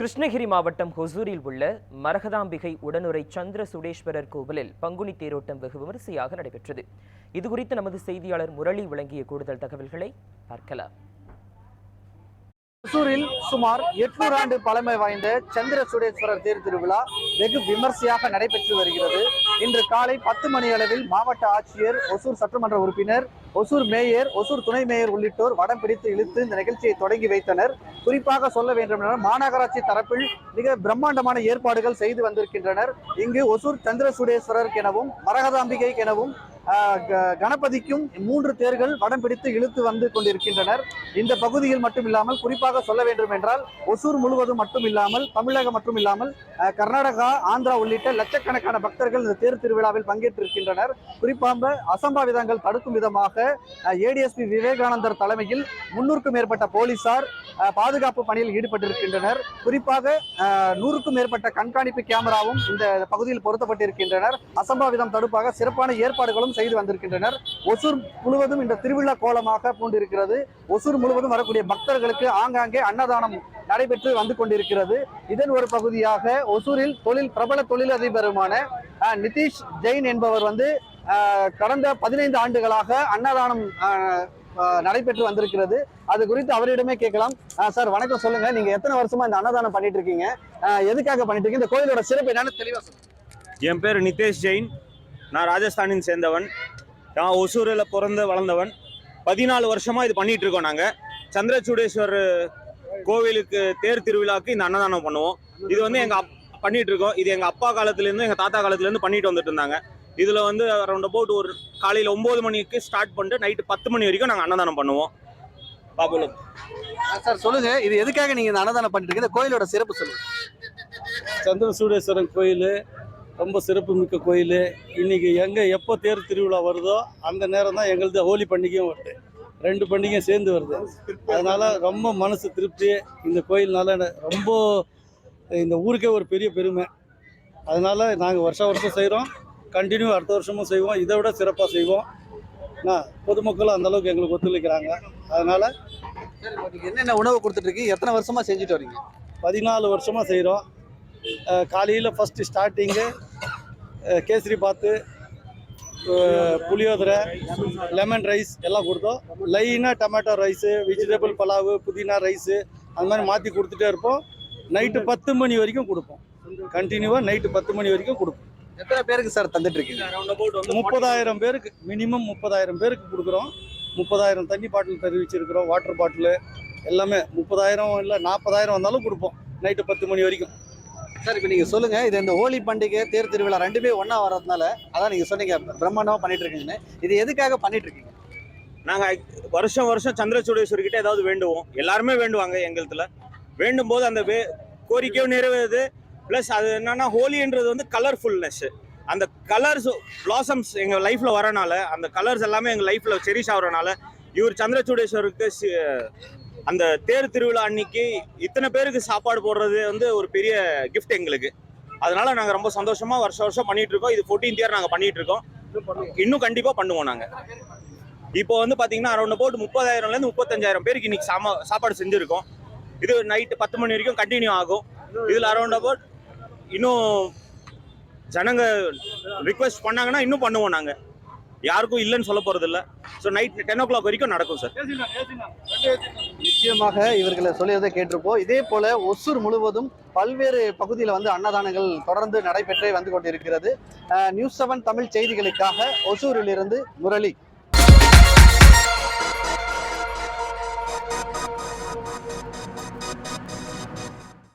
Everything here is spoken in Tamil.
கிருஷ்ணகிரி மாவட்டம் ஹொசூரில் உள்ள மரகதாம்பிகை உடனுரை சந்திர சுடேஸ்வரர் கோவிலில் பங்குனி தேரோட்டம் வெகு விமரிசையாக நடைபெற்றது. இதுகுறித்து நமது செய்தியாளர் முரளி வழங்கிய கூடுதல் தகவல்களை பார்க்கலாம். ஒசூரில் சுமார் எட்நூறு ஆண்டு பழமை வாய்ந்த சந்திர சுடேஸ்வரர் தேர் திருவிழா வெகு விமர்சையாக நடைபெற்று வருகிறது. இன்று காலை பத்து மணி அளவில் மாவட்ட ஆட்சியர் ஒசூர் சட்டமன்ற உறுப்பினர் ஒசூர் மேயர் ஒசூர் துணை மேயர் உள்ளிட்டோர் வடம் பிடித்து இழுத்து இந்த நிகழ்ச்சியை தொடங்கி வைத்தனர். குறிப்பாக சொல்ல வேண்டும் என மாநகராட்சி தரப்பில் மிக பிரம்மாண்டமான ஏற்பாடுகள் செய்து வந்திருக்கின்றனர். இங்கு ஒசூர் சந்திர சூடேஸ்வரர் எனவும் மரகதாம்பிகை எனவும் கணபதிக்கும் மூன்று தேர்கள் வடம் பிடித்து இழுத்து வந்து கொண்டிருக்கின்றனர். இந்த பகுதியில் மட்டும் இல்லாமல் குறிப்பாக சொல்ல வேண்டும் என்றால் ஒசூர் முழுவதும் மட்டும் இல்லாமல் தமிழகம் மட்டும் இல்லாமல் கர்நாடகா ஆந்திரா உள்ளிட்ட லட்சக்கணக்கான பக்தர்கள் இந்த தேர் திருவிழாவில் பங்கேற்றிருக்கின்றனர். குறிப்பாக அசம்பாவிதங்கள் தடுக்கும் விதமாக ஏடிஎஸ்பி விவேகானந்தர் தலைமையில் முன்னூறுக்கும் மேற்பட்ட போலீசார் பாதுகாப்பு பணியில் ஈடுபட்டிருக்கின்றனர். குறிப்பாக நூறுக்கும் மேற்பட்ட கண்காணிப்பு கேமராவும் இந்த பகுதியில் பொருத்தப்பட்டிருக்கின்றனர். அசம்பாவிதம் தடுப்பாக சிறப்பான ஏற்பாடுகளும் செய்து வந்திருக்கின்றனர். ஒசூர் முழுவதும் இந்த திருவிழா கோலமாக பூண்டிருக்கிறது. ஒசூர் முழுவதும் வரக்கூடிய பக்தர்களுக்கு ஆங்காங்கே அன்னதானம் நடைபெற்று வந்து கொண்டிருக்கிறது. இதன் ஒரு பகுதியாக ஒசூரில் தொழில் பிரபல தொழிலதிபருமான நிதிஷ் ஜெயின் என்பவர் வந்து கடந்த பதினைந்து ஆண்டுகளாக அன்னதானம் நடைபெற்று வந்திருக்கிறது. அது குறித்து அவரிடமே கேட்கலாம். சார் வணக்கம் சொல்லுங்க. நீங்க எத்தனை வருஷமா இந்த அன்னதானம் பண்ணிட்டு இருக்கீங்க எதுக்காக பண்ணிட்டு இருக்கீங்க இந்த கோயிலோட சிறப்பு என்னன்னு தெளிவா சொல்லுங்க. என் பேர் நிதேஷ் ஜெயின். நான் ராஜஸ்தானின் சேர்ந்தவன். நான் ஒசூரில் பிறந்து வளர்ந்தவன். பதினாலு வருஷமாக இது பண்ணிட்டு இருக்கோம் நாங்கள் சந்திரச்சூடேஸ்வர் கோவிலுக்கு தேர் திருவிழாக்கு இந்த அன்னதானம் பண்ணுவோம். இது வந்து எங்கள் அப் பண்ணிட்டு இருக்கோம் இது எங்கள் அப்பா காலத்துலேருந்து எங்கள் தாத்தா காலத்துலேருந்து பண்ணிட்டு வந்துட்டு இருந்தாங்க. இதில் வந்து அரௌண்ட் அபவுட் ஒரு காலையில் ஒன்பது மணிக்கு ஸ்டார்ட் பண்ணிட்டு நைட்டு பத்து மணி வரைக்கும் நாங்கள் அன்னதானம் பண்ணுவோம். பாபுலம் அஹ், சார் சொல்லுங்க. இது எதுக்காக நீங்க இந்த அன்னதானம் பண்ணிட்டு இருக்கீங்க இந்த கோயிலோட சிறப்பு சொல்லுங்க. சந்திரசூடேஸ்வரன் கோயில் ரொம்ப சிறப்பு மிக்க கோயில். இன்னைக்கு எங்கே எப்போ தேர் திருவிழா வருதோ அந்த நேரம் தான் எங்களுது ஹோலி பண்டிகையும் வருது. ரெண்டு பண்டிகையும் சேர்ந்து வருது. அதனால ரொம்ப மனசு திருப்தி. இந்த கோயில்னால ரொம்ப இந்த ஊருக்கே ஒரு பெரிய பெருமை. அதனால நாங்கள் வருஷம் வருஷம் செய்கிறோம் கண்டினியூ அடுத்த வருஷமும் செய்வோம். இதை விட சிறப்பாக செய்வோம். பொதுமக்களும் அந்த அளவுக்கு எங்களுக்கு ஒத்துழைக்கிறாங்க. அதனால என்னென்ன உணவு கொடுத்துட்டு இருக்கீங்க எத்தனை வருஷமா செஞ்சுட்டு வரீங்க? பதினாலு வருஷமாக செய்கிறோம் காலையில் ஃபஸ்ட்டு ஸ்டார்டிங்கு கேசரி பாத்து புளியோதரை லெமன் ரைஸ் எல்லாம் கொடுத்தோம். லைனாக டொமேட்டோ ரைஸு வெஜிடபிள் பலாவு புதினா ரைஸு அந்த மாதிரி மாற்றி கொடுத்துட்டே இருப்போம். நைட்டு பத்து மணி வரைக்கும் கொடுப்போம். கண்டினியூவாக நைட்டு பத்து மணி வரைக்கும் கொடுப்போம். எத்தனை பேருக்கு சார் தந்துட்டு இருக்கீங்க முப்பதாயிரம் பேருக்கு மினிமம் முப்பதாயிரம் பேருக்கு கொடுக்குறோம். முப்பதாயிரம் தண்ணி பாட்டில் தெரிவிச்சிருக்கிறோம் வாட்டர் பாட்டிலு எல்லாமே. முப்பதாயிரம் இல்லை நாற்பதாயிரம் வந்தாலும் கொடுப்போம் நைட்டு பத்து மணி வரைக்கும். சார் இப்போ நீங்க சொல்லுங்க இது இந்த ஹோலி பண்டிகை தேர் திருவிழா ரெண்டுமே ஒண்ணா வர்றதுனால அதான் நீங்க சொன்னீங்க பிரம்மாண்டமா பண்ணிட்டு இருக்கீங்கன்னு இது எதுக்காக பண்ணிட்டு இருக்கீங்க நாங்கள் வருஷம் வருஷம் சந்திரசூடேஸ்வரி கிட்ட ஏதாவது வேண்டுவோம். எல்லாருமே வேண்டுவாங்க எங்களுதுல. வேண்டும் போது அந்த வே கோரிக்கையும் நிறைவேறுது. ப்ளஸ் அது என்னன்னா ஹோலின்றது வந்து கலர்ஃபுல்னஸ் அந்த கலர்ஸ் பிளாசம்ஸ் எங்கள் லைஃப்பில் வரனால அந்த கலர்ஸ் எல்லாமே எங்கள் லைஃப்பில் செரிஷ் ஆகுறனால இவர் சந்திரச்சூடேஸ்வருக்கு அந்த தேர் திருவிழா அன்னைக்கு இத்தனை பேருக்கு சாப்பாடு போடுறது வந்து ஒரு பெரிய கிஃப்ட் எங்களுக்கு. அதனால நாங்கள் ரொம்ப சந்தோஷமா வருஷம் வருஷம் பண்ணிட்டு இருக்கோம். இது ஃபோர்டீன்த் இயர் நாங்கள் பண்ணிட்டு இருக்கோம். இன்னும் கண்டிப்பாக பண்ணுவோம் நாங்கள் இப்போ வந்து பாத்தீங்கன்னா அரௌண்ட் அபவுட் முப்பதாயிரம்ல இருந்து முப்பத்தஞ்சாயிரம் பேருக்கு இன்னைக்கு சாமா சாப்பாடு செஞ்சிருக்கோம். இது நைட்டு பத்து மணி வரைக்கும் கண்டினியூ ஆகும். இதுல அரௌண்ட் அபவுட் இன்னும் ஜனங்க ரிக்வெஸ்ட் பண்ணாங்கன்னா இன்னும் பண்ணுவோம் நாங்கள் யாருக்கும் இல்லைன்னு சொல்ல போகிறதில்ல so night ten o'clock வரைக்கும் நடக்கும் சார் நிச்சயமாக இவர்களை சொல்லியதை கேட்டிருப்போம். இதே போல ஒசூர் முழுவதும் பல்வேறு பகுதியில் வந்து அன்னதானங்கள் தொடர்ந்து நடைபெற்றே வந்து கொண்டிருக்கிறது. நியூஸ் செவன் தமிழ் செய்திகளுக்காக ஒசூரிலிருந்து முரளி.